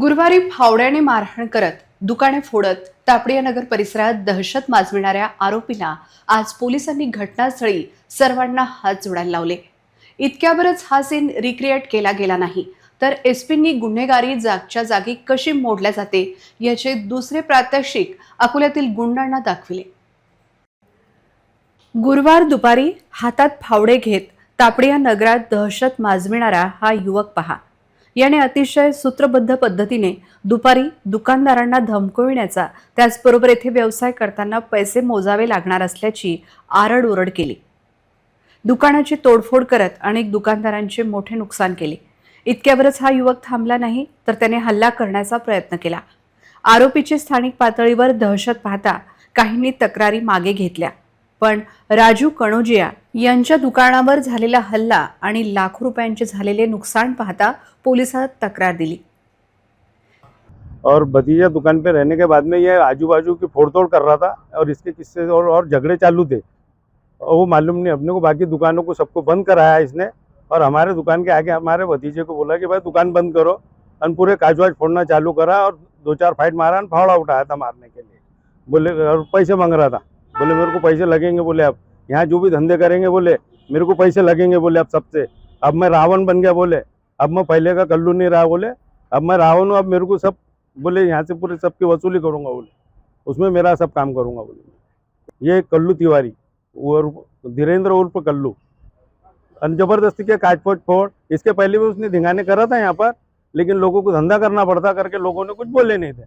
गुरुवारी फावड्याने मारहाण करत दुकाने फोडत तापडिया नगर परिसरात दहशत माजविणाऱ्या आरोपींना आज पोलिसांनी घटनास्थळी सर्वांना हात जोडायला लावले. इतक्यावरच हा सीन रिक्रिएट केला गेला नाही. तर एसपींनी गुन्हेगारी जागच्या जागी कशी मोडल्या जाते याचे दुसरे प्रात्यक्षिक अकोल्यातील गुंडांना दाखविले. गुरुवार दुपारी हातात फावडे घेत तापडिया नगरात दहशत माजविणारा हा युवक पहा. याने अतिशय सूत्रबद्ध पद्धतीने दुपारी दुकानदारांना धमकविण्याचा त्याचबरोबर येथे व्यवसाय करताना पैसे मोजावे लागणार असल्याची आरडओरड केली. दुकानाची तोडफोड करत अनेक दुकानदारांचे मोठे नुकसान केले. इतक्यावरच हा युवक थांबला नाही तर त्याने हल्ला करण्याचा प्रयत्न केला. आरोपीची स्थानिक पातळीवर दहशत पाहता काहींनी तक्रारी मागे घेतल्या. पण राजू कणोजिया दुकानावर झालेला हल्ला आणि लाखो रुपयांचे झालेले नुकसान पाहता पोलिसात तक्रार दिली. और भतीजा दुकान पे रहने के बाद में ये आजू बाजू की फोड़तोड़ कर रहा था और इसके किस्से और और झगड़े चालू थे। और वो मालूम नहीं, अपने को बाकी दुकानों को सबको बंद कराया इसने और हमारे दुकान के आगे हमारे भतीजे को बोला कि भाई दुकान बंद करो। और पूरे काज वाज फोड़ना चालू करा और दो चार फाइट मारा और फावड़ा उठाया था मारने के लिए। बोले, और पैसे मांग रहा था। बोले, मेरे को पैसे लगेंगे, बोले आप। यहाँ जो भी धंधे करेंगे, बोले, मेरे को पैसे लगेंगे, बोले आप सबसे। अब मैं रावण बन गया, बोले। अब मैं पहले का कल्लू नहीं रहा, बोले। अब मैं रावण हूँ, अब मेरे को सब, बोले, यहाँ से पूरे सबकी वसूली करूँगा, बोले। उसमें मेरा सब काम करूँगा, बोले। ये कल्लू तिवारी धीरेन्द्र उर्फ़ कल्लू। ज़बरदस्ती के काट फोड़ फोड़। इसके पहले भी उसने धिंगाने करा था यहाँ पर, लेकिन लोगों को धंधा करना पड़ता करके लोगों ने कुछ बोले नहीं थे।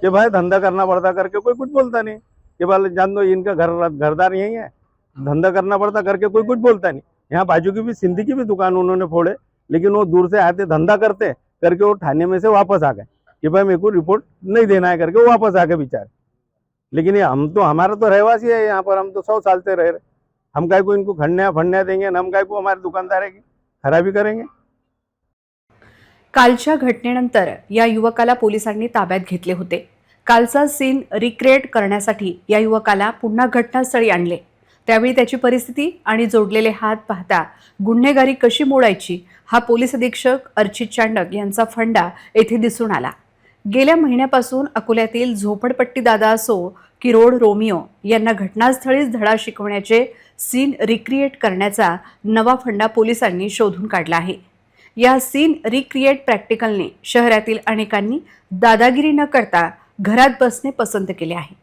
कि भाई, धंधा करना पड़ता करके कोई कुछ बोलता नहीं। कि भाई जान दो, इनका घर, घरदार यही है। धंधा करना पड़ता, करके कोई कुछ बोलता नहीं। यहाँ बाजू की भी, सिंधी की भी दुकान उन्होंने फोड़े, लेकिन वो दूर से आते धंधा करते, करके वो थाने में से वापस आ गए, कि भाई मेरे को रिपोर्ट नहीं देना है, करके वो वापस आ गए बेचारे। लेकिन ये हम तो हमारा तो रहवासी है यहाँ पर, हम तो सौ साल से रह रहे। हम काय को इनको खंडया फंडया देंगे हम काय को हमारे दुकानदार की खराबी करेंगे। कालच्या घटनेनंतर या युवकाला पोलिसांनी ताब्यात घेतले होते. कालचा सीन रिक्रिएट करण्यासाठी या युवकाला पुन्हा घटनास्थळी आणले. त्यावेळी त्याची परिस्थिती आणि जोडलेले हात पाहता गुन्हेगारी कशी मोडायची हा पोलीस अधीक्षक अर्चित चांडक यांचा फंडा येथे दिसून आला. गेल्या महिन्यापासून अकोल्यातील झोपडपट्टी दादा असो की रोड रोमिओ यांना घटनास्थळीच धडा शिकवण्याचे सीन रिक्रिएट करण्याचा नवा फंडा पोलिसांनी शोधून काढला आहे. या सीन रिक्रिएट प्रॅक्टिकलने शहरातील अनेकांनी दादागिरी न करता घरात बसणे पसंत केले आहे.